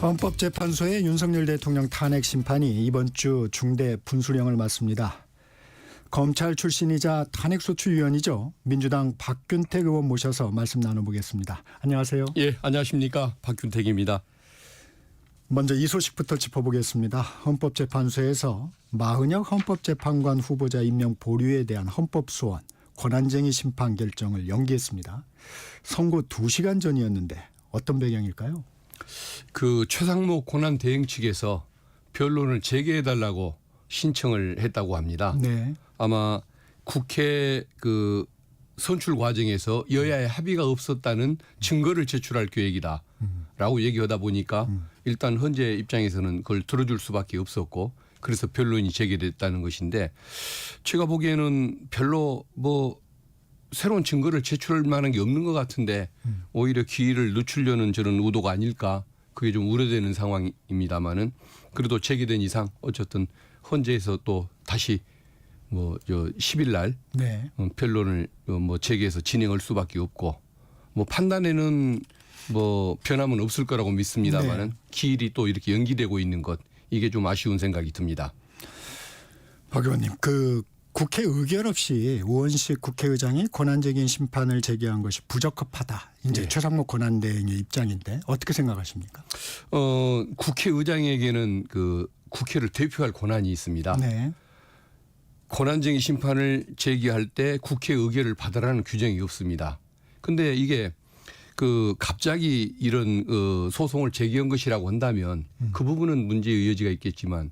헌법재판소의 윤석열 대통령 탄핵 심판이 이번 주 중대 분수령을 맞습니다. 검찰 출신이자 탄핵소추위원이죠. 민주당 박균택 의원 모셔서 말씀 나눠보겠습니다. 안녕하세요. 예, 안녕하십니까. 박균택입니다. 먼저 이 소식부터 짚어보겠습니다. 헌법재판소에서 마흔혁 헌법재판관 후보자 임명 보류에 대한 헌법소원 권한쟁의 심판 결정을 연기했습니다. 선고 2시간 전이었는데 어떤 배경일까요? 그 최상목 고난 대행 측에서 변론을 재개해 달라고 신청을 했다고 합니다. 네. 아마 국회 그 선출 과정에서 여야의 합의가 없었다는 증거를 제출할 계획이다 라고 얘기하다 보니까 일단 현재 입장에서는 그걸 들어줄 수밖에 없었고 그래서 변론이 재개됐다는 것인데 제가 보기에는 별로 뭐 새로운 증거를 제출할 만한 게 없는 것 같은데 오히려 기회를 늦추려는 저런 의도가 아닐까 그게 좀 우려되는 상황입니다만은 그래도 재개된 이상 어쨌든 헌재에서 또 다시 뭐 저 10일 날 네. 어, 변론을 어, 뭐 재개해서 진행할 수밖에 없고 뭐 판단에는 뭐 변함은 없을 거라고 믿습니다만은 네. 기일이 또 이렇게 연기되고 있는 것 이게 좀 아쉬운 생각이 듭니다. 박 의원님, 그 국회 의결 없이 우원식 국회의장이 권한적인 심판을 제기한 것이 부적합하다. 이제 네. 최상목 권한대행의 입장인데 어떻게 생각하십니까? 어 국회의장에게는 그 국회를 대표할 권한이 있습니다. 네. 권한쟁의 심판을 제기할 때 국회 의결을 받으라는 규정이 없습니다. 근데 이게 그 갑자기 이런 어, 소송을 제기한 것이라고 한다면 그 부분은 문제의 여지가 있겠지만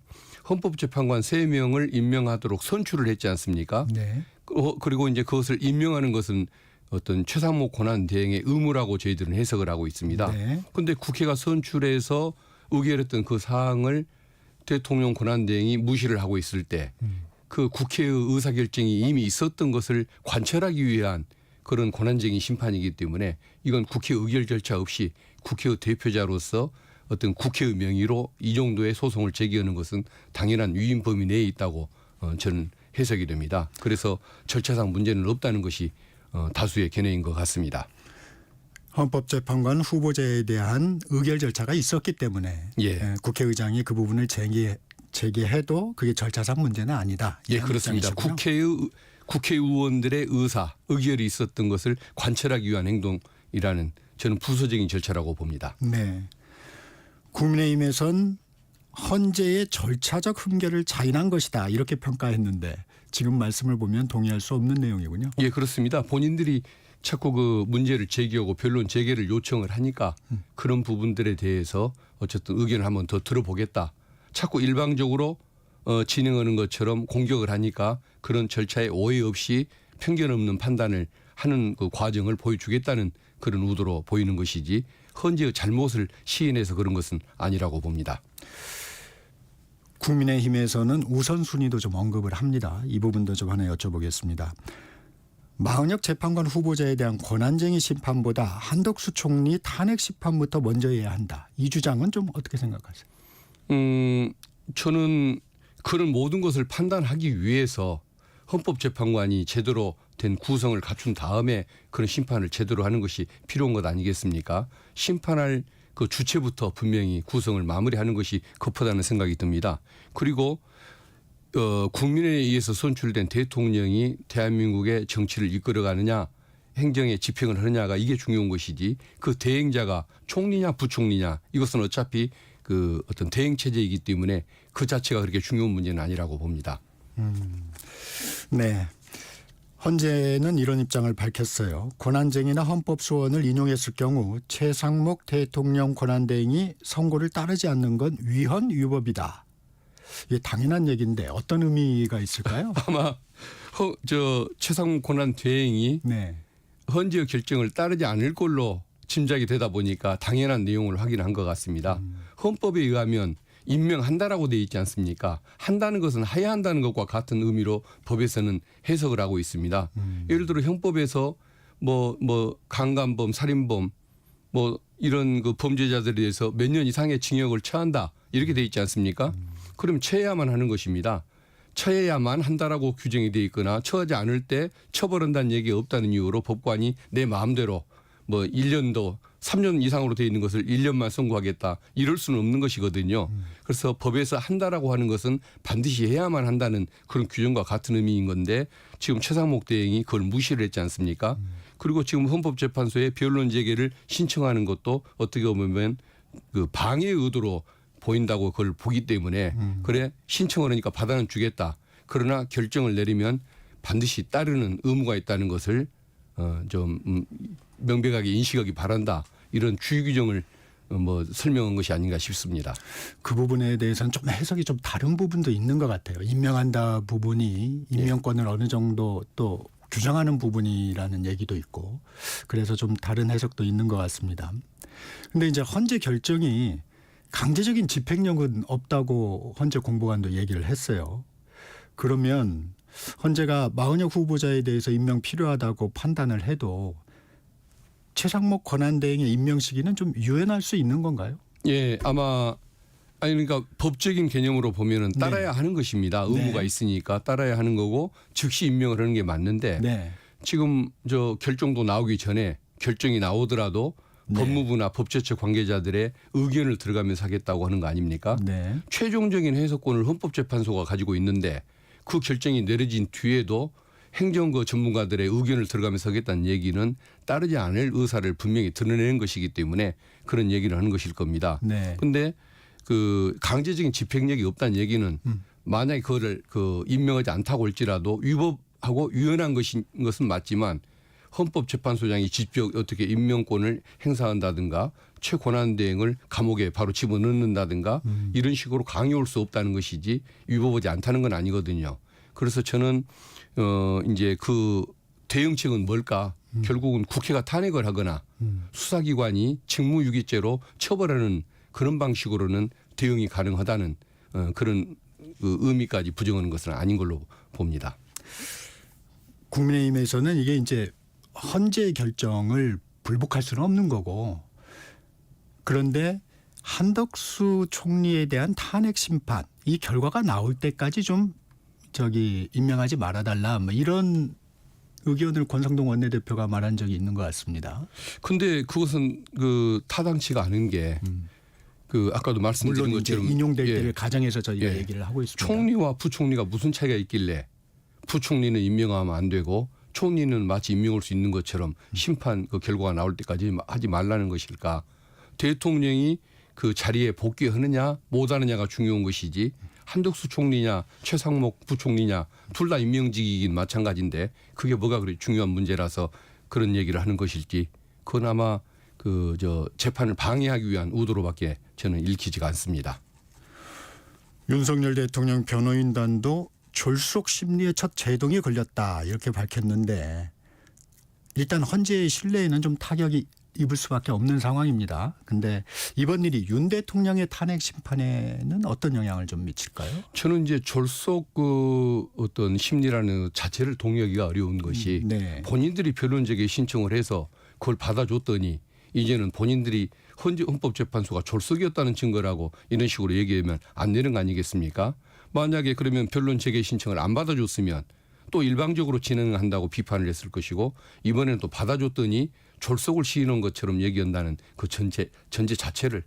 헌법재판관 세명을 임명하도록 선출을 했지 않습니까? 네. 어, 그리고 이제 그것을 임명하는 것은 어떤 최상목 권한 대행의 의무라고 저희들은 해석을 하고 있습니다. 네. 근데 국회가 선출해서 의결했던 그 사항을 대통령 권한 대행이 무시를 하고 있을 때 그 국회의 의사 결정이 이미 있었던 것을 관철하기 위한 그런 권한적인 심판이기 때문에 이건 국회 의결 절차 없이 국회의 대표자로서 어떤 국회의 명의로 이 정도의 소송을 제기하는 것은 당연한 위임 범위 내에 있다고 어, 저는 해석이 됩니다. 그래서 절차상 문제는 없다는 것이 어, 다수의 견해인 것 같습니다. 헌법재판관 후보자에 대한 의결 절차가 있었기 때문에 예. 예, 국회의장이 그 부분을 제기 제기해도 그게 절차상 문제는 아니다. 예, 그렇습니다. 국회의 국회의원들의 의사, 의결이 있었던 것을 관철하기 위한 행동이라는 저는 부서적인 절차라고 봅니다. 네. 국민의힘에선 헌재의 절차적 흠결을 자인한 것이다 이렇게 평가했는데 지금 말씀을 보면 동의할 수 없는 내용이군요. 예, 그렇습니다. 본인들이 자꾸 그 문제를 제기하고 변론 재개를 요청을 하니까 그런 부분들에 대해서 어쨌든 의견을 한번 더 들어보겠다. 자꾸 일방적으로 어, 진행하는 것처럼 공격을 하니까 그런 절차에 오해 없이 편견 없는 판단을 하는 그 과정을 보여주겠다는 그런 의도로 보이는 것이지 헌재의 잘못을 시인해서 그런 것은 아니라고 봅니다. 국민의힘에서는 우선순위도 좀 언급을 합니다. 이 부분도 좀 하나 여쭤보겠습니다. 마흔혁 재판관 후보자에 대한 권한쟁의 심판보다 한덕수 총리 탄핵 심판부터 먼저 해야 한다. 이 주장은 좀 어떻게 생각하세요? 음, 저는 그런 모든 것을 판단하기 위해서 헌법재판관이 제대로 된 구성을 갖춘 다음에 그런 심판을 제대로 하는 것이 필요한 것 아니겠습니까? 심판할 그 주체부터 분명히 구성을 마무리하는 것이 급하다는 생각이 듭니다. 그리고 어, 국민에 의해서 선출된 대통령이 대한민국의 정치를 이끌어가느냐 행정에 집행을 하느냐가 이게 중요한 것이지 그 대행자가 총리냐 부총리냐 이것은 어차피 그 어떤 대행 체제이기 때문에 그 자체가 그렇게 중요한 문제는 아니라고 봅니다. 네. 헌재는 이런 입장을 밝혔어요. 권한쟁의나 헌법 소원을 인용했을 경우 최상목 대통령 권한대행이 선고를 따르지 않는 건 위헌 위법이다. 이게 당연한 얘기인데 어떤 의미가 있을까요? 아마 허, 저 최상무 권한 대행이 네. 헌재의 결정을 따르지 않을 걸로 짐작이 되다 보니까 당연한 내용을 확인한 것 같습니다. 헌법에 의하면 임명한다라고 돼 있지 않습니까? 한다는 것은 하야 한다는 것과 같은 의미로 법에서는 해석을 하고 있습니다. 예를 들어 형법에서 뭐뭐 강간범, 살인범 뭐 이런 그 범죄자들에 대해서 몇 년 이상의 징역을 처한다 이렇게 돼 있지 않습니까? 그럼 처해야만 하는 것입니다. 처해야만 한다라고 규정이 돼 있거나 처하지 않을 때 처벌한다는 얘기가 없다는 이유로 법관이 내 마음대로 뭐 1년도 3년 이상으로 돼 있는 것을 1년만 선고하겠다 이럴 수는 없는 것이거든요. 그래서 법에서 한다라고 하는 것은 반드시 해야만 한다는 그런 규정과 같은 의미인 건데 지금 최상목 대행이 그걸 무시를 했지 않습니까? 그리고 지금 헌법재판소에 변론 재개를 신청하는 것도 어떻게 보면 그 방해 의도로 보인다고 그걸 보기 때문에 그래 신청을 하니까 받아는 주겠다. 그러나 결정을 내리면 반드시 따르는 의무가 있다는 것을 어좀 음, 명백하게 인식하기 바란다. 이런 주의 규정을 어, 뭐 설명한 것이 아닌가 싶습니다. 그 부분에 대해서는 좀 해석이 좀 다른 부분도 있는 것 같아요. 임명한다 부분이 임명권을 어느 정도 또 규정하는 부분이라는 얘기도 있고 그래서 좀 다른 해석도 있는 것 같습니다. 근데 이제 헌재 결정이 강제적인 집행력은 없다고 헌재 공보관도 얘기를 했어요. 그러면 헌재가 마은혁 후보자에 대해서 임명 필요하다고 판단을 해도 최상목 권한대행의 임명 시기는 좀 유연할 수 있는 건가요? 예, 아마 아니 그러니까 법적인 개념으로 보면은 따라야 하는 것입니다. 의무가 네. 있으니까 따라야 하는 거고 즉시 임명을 하는 게 맞는데 네. 지금 저 결정도 나오기 전에 결정이 나오더라도 네. 법무부나 법제처 관계자들의 의견을 들어가면서 하겠다고 하는 거 아닙니까? 네. 최종적인 해석권을 헌법재판소가 가지고 있는데 그 결정이 내려진 뒤에도 행정거 전문가들의 의견을 들어가면서 하겠다는 얘기는 따르지 않을 의사를 분명히 드러내는 것이기 때문에 그런 얘기를 하는 것일 겁니다. 네. 근데 그 강제적인 집행력이 없다는 얘기는 음. 만약에 그거를 그 임명하지 않다고 할지라도 위법하고 유연한 것인 것은 맞지만 헌법재판소장이 직접 어떻게 임명권을 행사한다든가 최고난 대행을 감옥에 바로 집어넣는다든가 음. 이런 식으로 강요할 수 없다는 것이지 위법하지 않다는 건 아니거든요. 그래서 저는 어 이제 그 대응책은 뭘까? 결국은 국회가 탄핵을 하거나 음. 수사기관이 직무유기죄로 처벌하는 그런 방식으로는 대응이 가능하다는 어, 그런 그 의미까지 부정하는 것은 아닌 걸로 봅니다. 국민의힘에서는 이게 이제 헌재 결정을 불복할 수는 없는 거고 그런데 한덕수 총리에 대한 탄핵 심판 이 결과가 나올 때까지 좀 저기 임명하지 말아달라 뭐 이런 의견을 권성동 원내대표가 말한 적이 있는 것 같습니다. 근데 그것은 그 타당치가 않은 게그 아까도 말씀드린 것처럼 인용될 예, 때를 가정해서 저희가 예. 얘기를 하고 있습니다. 총리와 부총리가 무슨 차이가 있길래 부총리는 임명하면 안 되고 총리는 마치 임명할 수 있는 것처럼 심판 그 결과가 나올 때까지 하지 말라는 것일까? 대통령이 그 자리에 복귀하느냐 못하느냐가 중요한 것이지 한덕수 총리냐 최상목 부총리냐 둘 다 임명직이긴 마찬가지인데 그게 뭐가 그리 중요한 문제라서 그런 얘기를 하는 것일지 그건 아마 그 저 재판을 방해하기 위한 의도로밖에 저는 읽히지가 않습니다. 윤석열 대통령 변호인단도 졸속 심리의 첫 제동이 걸렸다 이렇게 밝혔는데 일단 헌재의 신뢰에는 좀 타격이 입을 수밖에 없는 상황입니다. 근데 이번 일이 윤 대통령의 탄핵 심판에는 어떤 영향을 좀 미칠까요? 저는 이제 졸속 그 어떤 심리라는 자체를 동의하기가 어려운 것이 네. 본인들이 변론제게 신청을 해서 그걸 받아줬더니 이제는 본인들이 헌재 헌법재판소가 졸속이었다는 증거라고 이런 식으로 얘기하면 안 되는 거 아니겠습니까? 만약에 그러면 변론 재개 신청을 안 받아줬으면 또 일방적으로 진행한다고 비판을 했을 것이고 이번에는 또 받아줬더니 졸속을 시인한 것처럼 얘기한다는 그 전제 전제 자체를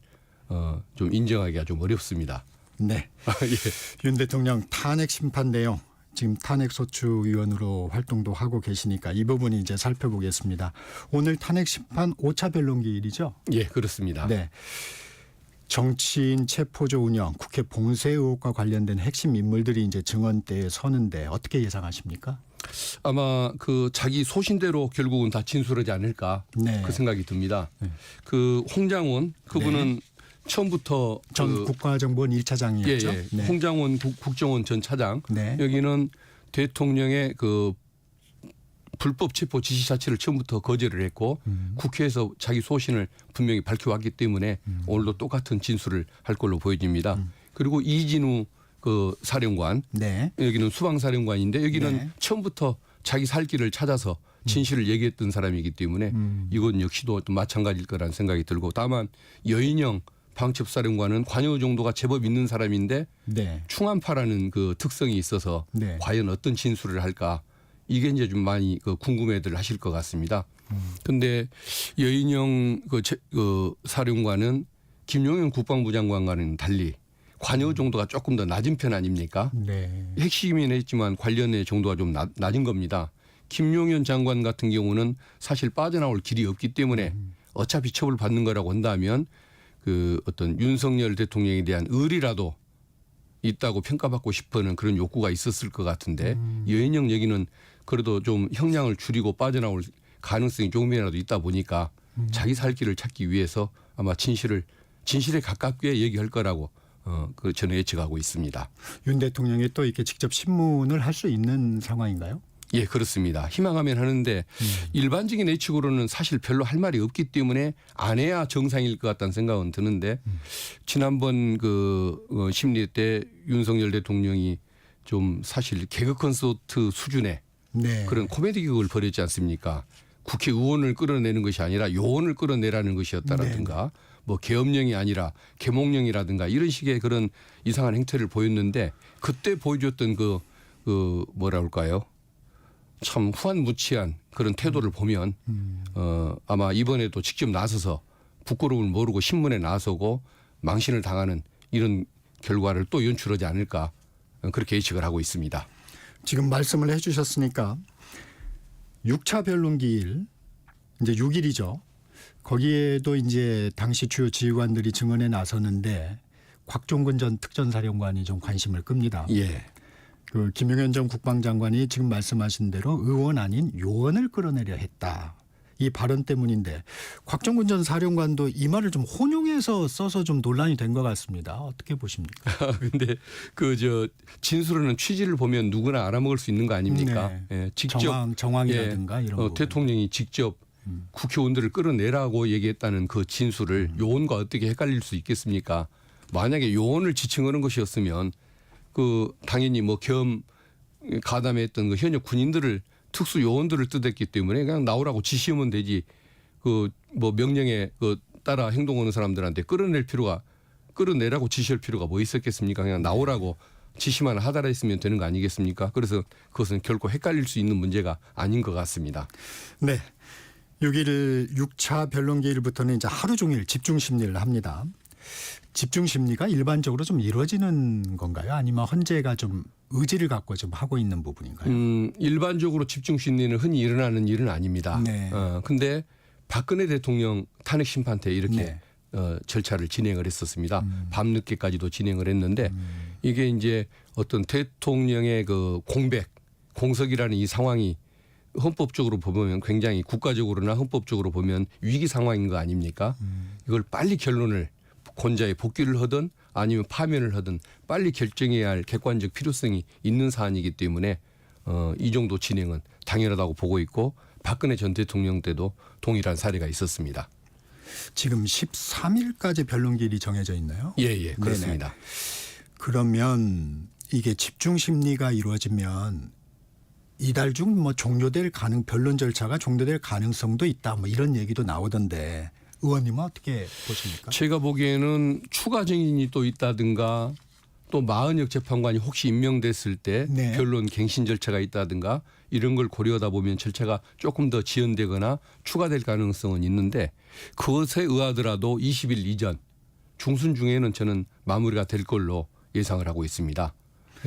어, 좀 인정하기가 좀 어렵습니다. 네. 아, 예. 윤 대통령 탄핵 심판 내용 지금 탄핵 소추위원으로 활동도 하고 계시니까 이 부분 이제 살펴보겠습니다. 오늘 탄핵 심판 5차 변론기일이죠? 예, 그렇습니다. 네. 정치인 체포조 운영, 국회 봉쇄 의혹과 관련된 핵심 인물들이 이제 증언대에 서는데 어떻게 예상하십니까? 아마 그 자기 소신대로 결국은 다 진술하지 않을까 네. 그 생각이 듭니다. 네. 그 홍장원 그분은 처음부터 전 그 국가정보원 예, 1차장이었죠. 예. 네. 홍장원 국, 국정원 전 차장 네. 여기는 대통령의 그 불법 체포 지시 자체를 처음부터 거절을 했고 음. 국회에서 자기 소신을 분명히 밝혀왔기 때문에 음. 오늘도 똑같은 진술을 할 걸로 보여집니다. 그리고 이진우 그 사령관 네. 여기는 수방 사령관인데 여기는 네. 처음부터 자기 살 길을 찾아서 진실을 얘기했던 사람이기 때문에 음. 이건 역시도 또 마찬가지일 거라는 생각이 들고 다만 여인영 방첩사령관은 관여 정도가 제법 있는 사람인데 네. 충안파라는 그 특성이 있어서 네. 과연 어떤 진술을 할까 이게 이제 좀 많이 그 궁금해들 하실 것 같습니다. 근데 여인영 그, 제- 그 사령관은 김용현 국방부 장관과는 달리 관여 정도가 조금 더 낮은 편 아닙니까? 네. 핵심이긴 했지만 관련의 정도가 좀 낮, 낮은 겁니다. 김용현 장관 같은 경우는 사실 빠져나올 길이 없기 때문에 어차피 처벌 받는 거라고 한다면 그 어떤 윤석열 대통령에 대한 의리라도 있다고 평가받고 싶어하는 그런 욕구가 있었을 것 같은데 여인영 얘기는 그래도 좀 형량을 줄이고 빠져나올 가능성이 조금이라도 있다 보니까 자기 살 길을 찾기 위해서 아마 진실을 진실에 가깝게 얘기할 거라고 어, 그 저는 예측하고 있습니다. 윤 대통령이 또 이렇게 직접 신문을 할 수 있는 상황인가요? 예, 그렇습니다. 희망하면 하는데 일반적인 예측으로는 사실 별로 할 말이 없기 때문에 안 해야 정상일 것 같다는 생각은 드는데 지난번 그 어, 심리 때 윤석열 대통령이 좀 사실 개그 콘서트 수준의 네. 그런 코미디 극을 벌였지 않습니까? 국회의원을 끌어내는 것이 아니라 요원을 끌어내라는 것이었다라든가 뭐 계엄령이 아니라 개몽령이라든가 이런 식의 그런 이상한 행태를 보였는데 그때 보여줬던 그, 그 뭐라 할까요? 참 후한무치한 그런 태도를 보면 어 아마 이번에도 직접 나서서 부끄러움을 모르고 신문에 나서고 망신을 당하는 이런 결과를 또 연출하지 않을까 그렇게 예측을 하고 있습니다. 지금 말씀을 해주셨으니까 6차 변론기일 이제 6일이죠. 거기에도 이제 당시 주요 지휘관들이 증언에 나서는데 곽종근 전 특전사령관이 좀 관심을 끕니다. 예. 그 김용현 전 국방장관이 지금 말씀하신 대로 의원 아닌 요원을 끌어내려 했다. 이 발언 때문인데 곽종근 전 사령관도 이 말을 좀 혼용해서 써서 좀 논란이 된 것 같습니다. 어떻게 보십니까? 근데 그 저 진술하는 취지를 보면 누구나 알아먹을 수 있는 거 아닙니까? 네. 예, 직접 정황 정황이라든가 이런 어. 대통령이 직접 국회의원들을 끌어내라고 얘기했다는 그 진술을 요원과 어떻게 헷갈릴 수 있겠습니까? 만약에 요원을 지칭하는 것이었으면 그 당연히 뭐겸 가담했던 그 현역 군인들을 특수 요원들을 뜻했기 때문에 그냥 나오라고 지시하면 되지 그 뭐 명령에 그 따라 행동하는 사람들한테 끌어낼 필요가 끌어내라고 지시할 필요가 뭐 있었겠습니까? 그냥 나오라고 지시만 하달아 했으면 되는 거 아니겠습니까? 그래서 그것은 결코 헷갈릴 수 있는 문제가 아닌 것 같습니다. 네. 6일 6차 변론기일부터는 이제 하루 종일 집중 심리를 합니다. 집중 심리가 일반적으로 좀 이루어지는 건가요? 아니면 헌재가 좀 의지를 갖고 좀 하고 있는 부분인가요? 음, 일반적으로 집중 심리는 흔히 일어나는 일은 아닙니다. 네. 어, 근데 박근혜 대통령 탄핵 심판 때 이렇게 네. 음. 어, 절차를 진행을 했었습니다. 밤늦게까지도 진행을 했는데 이게 이제 어떤 대통령의 그 공백, 공석이라는 이 상황이 헌법적으로 보면 굉장히 국가적으로나 헌법적으로 보면 위기 상황인 거 아닙니까? 음. 이걸 빨리 결론을 권자에 복귀를 하든 아니면 파면을 하든 빨리 결정해야 할 객관적 필요성이 있는 사안이기 때문에 어, 이 정도 진행은 당연하다고 보고 있고 박근혜 전 대통령 때도 동일한 사례가 있었습니다. 지금 13일까지 변론기일이 정해져 있나요? 예, 예, 그렇습니다. 그러면 이게 집중 심리가 이루어지면 이달 중 뭐 종료될 가능 변론 절차가 종료될 가능성도 있다. 뭐 이런 얘기도 나오던데 의원님은 어떻게 보십니까? 제가 보기에는 추가 증인이 또 있다든가 또 마흔역 재판관이 혹시 임명됐을 때 네. 변론 갱신 절차가 있다든가 이런 걸 고려하다 보면 절차가 조금 더 지연되거나 추가될 가능성은 있는데 그것에 의하더라도 20일 이전 중순 중에는 저는 마무리가 될 걸로 예상을 하고 있습니다.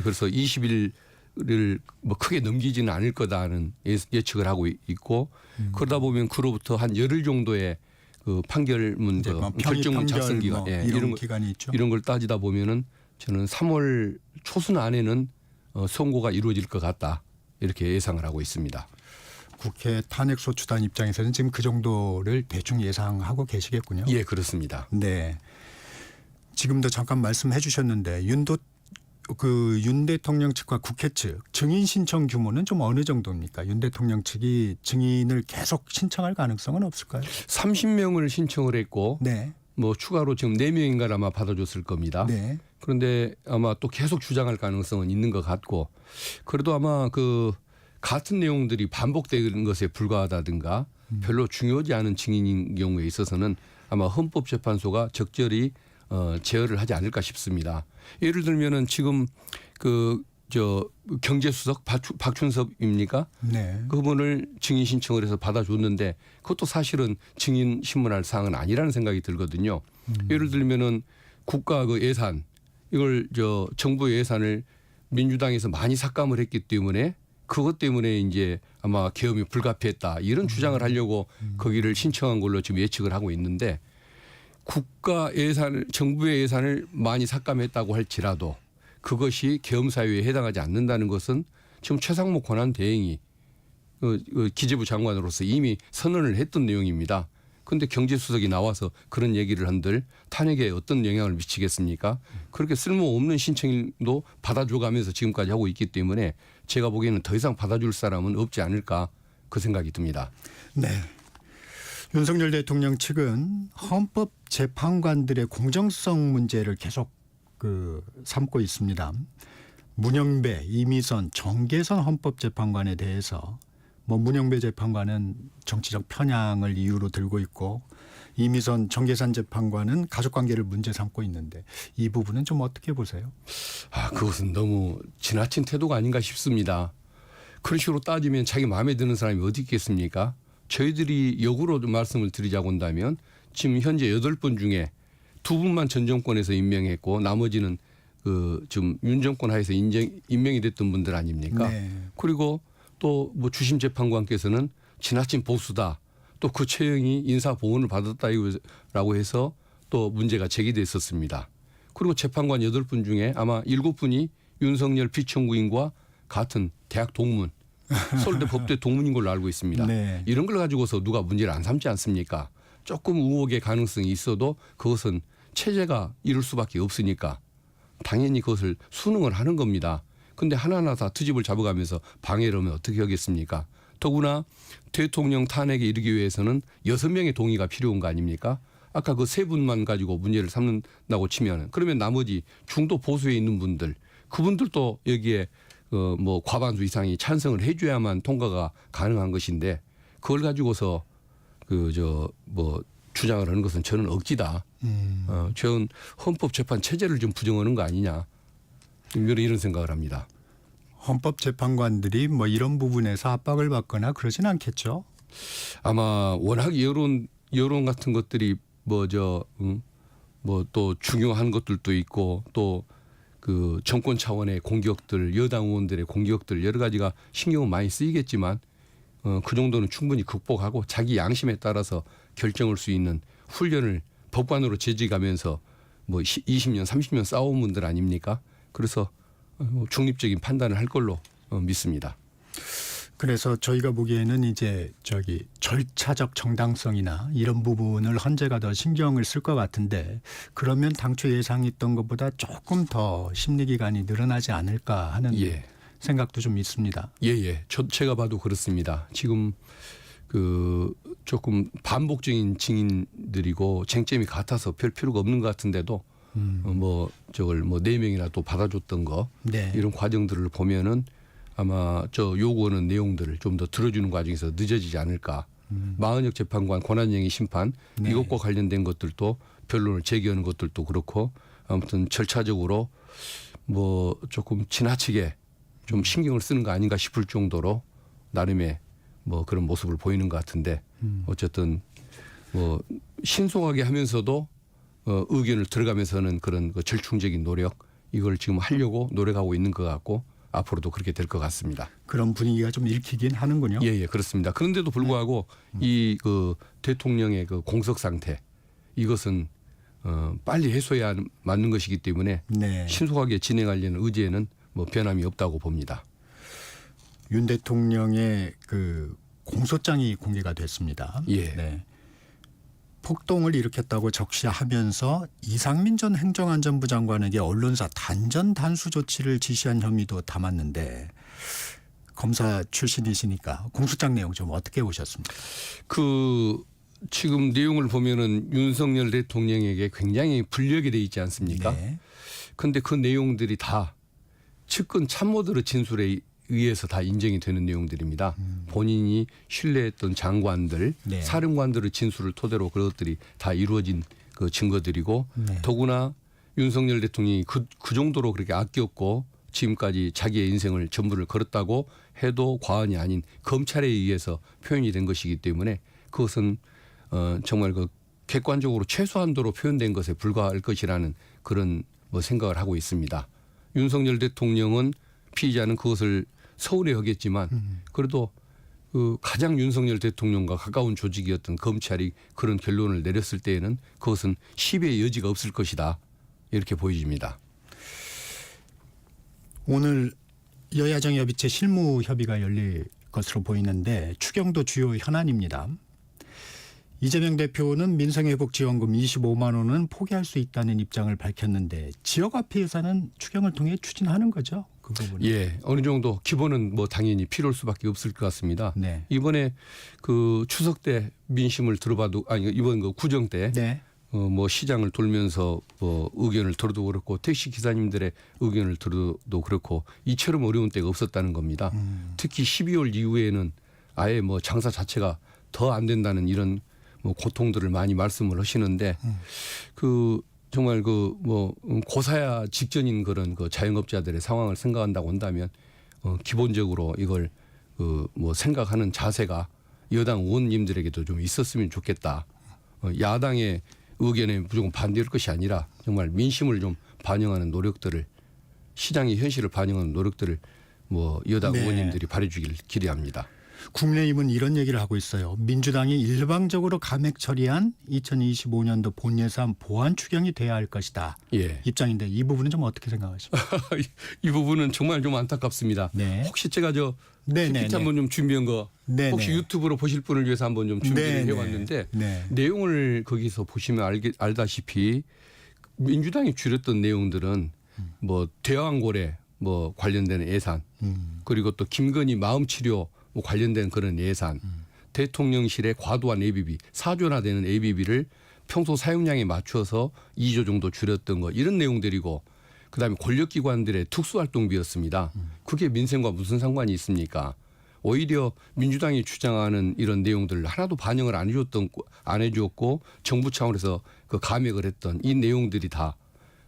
그래서 20일을 뭐 크게 넘기지는 않을 거다는 예- 예측을 하고 있- 있고 그러다 보면 그로부터 한 열흘 정도의 그 판결문 그뭐 결정문 작성 기간 뭐 예, 이런, 이런 거, 기간이 있죠. 이런 걸 따지다 보면은 저는 3월 초순 안에는 어, 선고가 이루어질 것 같다 이렇게 예상을 하고 있습니다. 국회 탄핵소추단 입장에서는 지금 그 정도를 대충 예상하고 계시겠군요. 예, 그렇습니다. 네. 지금도 잠깐 말씀해 주셨는데 윤도 그 윤 대통령 측과 국회 측 증인 신청 규모는 좀 어느 정도입니까? 윤 대통령 측이 증인을 계속 신청할 가능성은 없을까요? 30명을 신청을 했고 네. 뭐 추가로 지금 4명인가 아마 받아줬을 겁니다. 네. 그런데 아마 또 계속 주장할 가능성은 있는 것 같고 그래도 아마 그 같은 내용들이 반복되는 것에 불과하다든가 별로 중요하지 않은 증인인 경우에 있어서는 아마 헌법재판소가 적절히 어, 제어를 하지 않을까 싶습니다. 예를 들면은 지금 그 저 경제수석 박춘- 박춘섭입니까? 네. 그분을 증인 신청을 해서 받아줬는데 그것도 사실은 증인 신문할 사항은 아니라는 생각이 들거든요. 예를 들면은 국가 그 예산 이걸 저 정부 예산을 민주당에서 많이 삭감을 했기 때문에 그것 때문에 이제 아마 계엄이 불가피했다 이런 주장을 하려고 거기를 신청한 걸로 지금 예측을 하고 있는데 국가 예산을 정부의 예산을 많이 삭감했다고 할지라도 그것이 계엄 사유에 해당하지 않는다는 것은 지금 최상목 권한 대행이 어, 어, 기재부 장관으로서 이미 선언을 했던 내용입니다. 그런데 경제수석이 나와서 그런 얘기를 한들 탄핵에 어떤 영향을 미치겠습니까? 그렇게 쓸모없는 신청도 받아줘가면서 지금까지 하고 있기 때문에 제가 보기에는 더 이상 받아줄 사람은 없지 않을까 그 생각이 듭니다. 네. 윤석열 대통령 측은 헌법 재판관들의 공정성 문제를 계속 그 삼고 있습니다. 문영배, 이미선, 정계선 헌법 재판관에 대해서 뭐 문영배 재판관은 정치적 편향을 이유로 들고 있고 이미선 정계산 재판관은 가족 관계를 문제 삼고 있는데 이 부분은 좀 어떻게 보세요? 아, 그것은 너무 지나친 태도가 아닌가 싶습니다. 그런 식으로 따지면 자기 마음에 드는 사람이 어디 있겠습니까? 저희들이 역으로 좀 말씀을 드리자고 한다면 지금 현재 여덟 분 중에 두 분만 전 정권에서 임명했고 나머지는 그 지금 윤 정권 하에서 인정 임명이 됐던 분들 아닙니까? 네. 그리고 또 뭐 주심 재판관께서는 지나친 보수다. 또그 처형이 인사 보훈을 받았다라고 해서 또 문제가 제기됐었습니다. 그리고 재판관 여덟 분 중에 아마 일곱 분이 윤석열 피청구인과 같은 대학 동문, 서울대 법대 동문인 걸로 알고 있습니다. 네. 이런 걸 가지고서 누가 문제를 안 삼지 않습니까? 조금 의혹의 가능성이 있어도 그것은 체제가 이룰 수밖에 없으니까 당연히 그것을 수능을 하는 겁니다. 근데 하나하나 다 트집을 잡아가면서 방해를 하면 어떻게 하겠습니까? 더구나 대통령 탄핵에 이르기 위해서는 여섯 명의 동의가 필요한 거 아닙니까? 아까 그 세 분만 가지고 문제를 삼는다고 치면은 그러면 나머지 중도 보수에 있는 분들 그분들도 여기에 어 뭐 과반수 이상이 찬성을 해줘야만 통과가 가능한 것인데 그걸 가지고서 그 저 뭐 주장을 하는 것은 저는 억지다. 음. 어, 저는 헌법 재판 체제를 좀 부정하는 거 아니냐. 이런 이런 생각을 합니다. 헌법 재판관들이 뭐 이런 부분에서 압박을 받거나 그러진 않겠죠. 아마 워낙 여론 여론 같은 것들이 뭐저 음, 뭐또 중요한 것들도 있고 또 그 정권 차원의 공격들 여당 의원들의 공격들 여러 가지가 신경은 많이 쓰이겠지만 어, 그 정도는 충분히 극복하고 자기 양심에 따라서 결정할 수 있는 훈련을 법관으로 재직하면서 뭐 20년 30년 싸운 분들 아닙니까? 그래서 어, 중립적인 판단을 할 걸로 어, 믿습니다. 그래서 저희가 보기에는 이제 저기 절차적 정당성이나 이런 부분을 헌재가 더 신경을 쓸 것 같은데 그러면 당초 예상했던 것보다 조금 더 심리 기간이 늘어나지 않을까 하는 예. 생각도 좀 있습니다. 예, 예. 저 제가 봐도 그렇습니다. 지금 그 조금 반복적인 증인들이고 쟁점이 같아서 별 필요가 없는 것 같은데도 음. 어, 뭐 저걸 뭐 네 명이나 또 받아줬던 거 네. 이런 과정들을 보면은 아마 저 요구하는 내용들을 좀 더 들어주는 과정에서 늦어지지 않을까. 마흔역 재판관 권한쟁의 심판 네. 이것과 관련된 것들도 변론을 제기하는 것들도 그렇고 아무튼 절차적으로 뭐 조금 지나치게 좀 신경을 쓰는 거 아닌가 싶을 정도로 나름의 뭐 그런 모습을 보이는 것 같은데 어쨌든 뭐 신속하게 하면서도 어, 의견을 들어가면서는 그런 그 절충적인 노력 이걸 지금 하려고 노력하고 있는 것 같고 앞으로도 그렇게 될 것 같습니다. 그런 분위기가 좀 읽히긴 하는군요. 예, 예, 그렇습니다. 그런데도 불구하고 이그 대통령의 그 공석 상태 이것은 어, 빨리 해소해야 맞는 것이기 때문에 네. 신속하게 진행하려는 의지에는 뭐 변함이 없다고 봅니다. 윤 대통령의 그 공소장이 공개가 됐습니다. 예. 네. 폭동을 일으켰다고 적시하면서 이상민 전 행정안전부 장관에게 언론사 단전 단수 조치를 지시한 혐의도 담았는데 검사 출신이시니까 공소장 내용 좀 어떻게 보셨습니까? 그 지금 내용을 보면은 윤석열 대통령에게 굉장히 불리하게 돼 있지 않습니까? 네. 근데 그 내용들이 다 측근 참모들의 진술에 의해서 다 인정이 되는 내용들입니다. 본인이 신뢰했던 장관들, 네. 사령관들의 진술을 토대로 그것들이 다 이루어진 그 증거들이고 네. 더구나 윤석열 대통령이 그, 그 정도로 그렇게 아꼈고 지금까지 자기의 인생을 전부를 걸었다고 해도 과언이 아닌 검찰에 의해서 표현이 된 것이기 때문에 그것은 어 정말 그 객관적으로 최소한도로 표현된 것에 불과할 것이라는 그런 뭐 생각을 하고 있습니다. 윤석열 대통령은 피의자는 그것을 서울에 하겠지만 그래도 그 가장 윤석열 대통령과 가까운 조직이었던 검찰이 그런 결론을 내렸을 때에는 그것은 시비의 여지가 없을 것이다 이렇게 보여집니다. 오늘 여야정 협의체 실무 협의가 열릴 것으로 보이는데 추경도 주요 현안입니다. 이재명 대표는 민생회복지원금 25만 원은 포기할 수 있다는 입장을 밝혔는데 지역화폐 예산은 추경을 통해 추진하는 거죠. 그 부분은. 예, 어느 정도 기본은 뭐 당연히 필요할 수밖에 없을 것 같습니다. 네. 이번에 그 추석 때 민심을 들어봐도 아니 이번 그 구정 때 네. 어, 뭐 시장을 돌면서 뭐 의견을 들어도 그렇고 택시 기사님들의 의견을 들어도 그렇고 이처럼 어려운 때가 없었다는 겁니다. 특히 12월 이후에는 아예 뭐 장사 자체가 더 안 된다는 이런 뭐 고통들을 많이 말씀을 하시는데 그 정말 그 뭐 고사야 직전인 그런 그 자영업자들의 상황을 생각한다고 한다면 어 기본적으로 이걸 그 뭐 생각하는 자세가 여당 의원님들에게도 좀 있었으면 좋겠다. 어 야당의 의견에 무조건 반대할 것이 아니라 정말 민심을 좀 반영하는 노력들을 시장의 현실을 반영하는 노력들을 뭐 여당 네. 의원님들이 발휘 주길 기대합니다. 국민의힘은 이런 얘기를 하고 있어요. 민주당이 일방적으로 감액 처리한 2025년도 본예산 보완 추경이 돼야 할 것이다. 예. 입장인데 이 부분은 좀 어떻게 생각하십니까? 이 부분은 정말 좀 안타깝습니다. 네. 혹시 제가 저 네, 네, PPT 네. 한번 좀 준비한 거 네, 혹시 네. 유튜브로 보실 분을 위해서 한번 좀 준비를 네, 네. 해왔는데 네. 내용을 거기서 보시면 알게, 알다시피 민주당이 줄였던 내용들은 뭐 대왕고래 뭐 관련된 예산 음. 그리고 또 김건희 마음 치료 뭐 관련된 그런 예산 대통령실의 과도한 ABB 4조나 되는 ABB를 평소 사용량에 맞춰서 2조 정도 줄였던 거 이런 내용들이고 그다음에 권력기관들의 특수활동비였습니다. 그게 민생과 무슨 상관이 있습니까? 오히려 민주당이 주장하는 이런 내용들을 하나도 반영을 안 해줬던 안 해주었고 정부 차원에서 그 감액을 했던 이 내용들이 다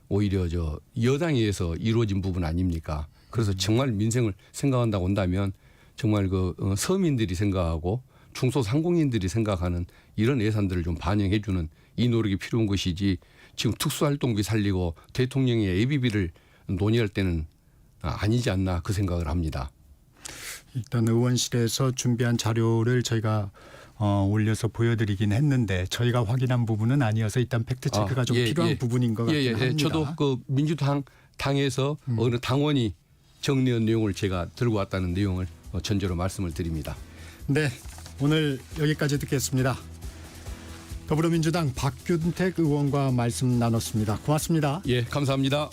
오히려 저 여당에 의해서 이루어진 부분 아닙니까? 그래서 정말 민생을 생각한다고 한다면 정말 그 어, 서민들이 생각하고 중소상공인들이 생각하는 이런 예산들을 좀 반영해 주는 이 노력이 필요한 것이지 지금 특수활동비 살리고 대통령의 ABB를 논의할 때는 아, 아니지 않나 그 생각을 합니다. 일단 의원실에서 준비한 자료를 저희가 어, 올려서 보여드리긴 했는데 저희가 확인한 부분은 아니어서 일단 팩트 체크가 아, 좀 예, 필요한 예. 부분인 것 예, 같긴 예. 음. 예. 저도 그 민주당 당에서 어느 당원이 정리한 내용을 제가 들고 왔다는 내용을 어, 전제로 말씀을 드립니다. 네, 오늘 여기까지 듣겠습니다. 더불어민주당 박균택 의원과 말씀 나눴습니다. 고맙습니다. 예, 감사합니다.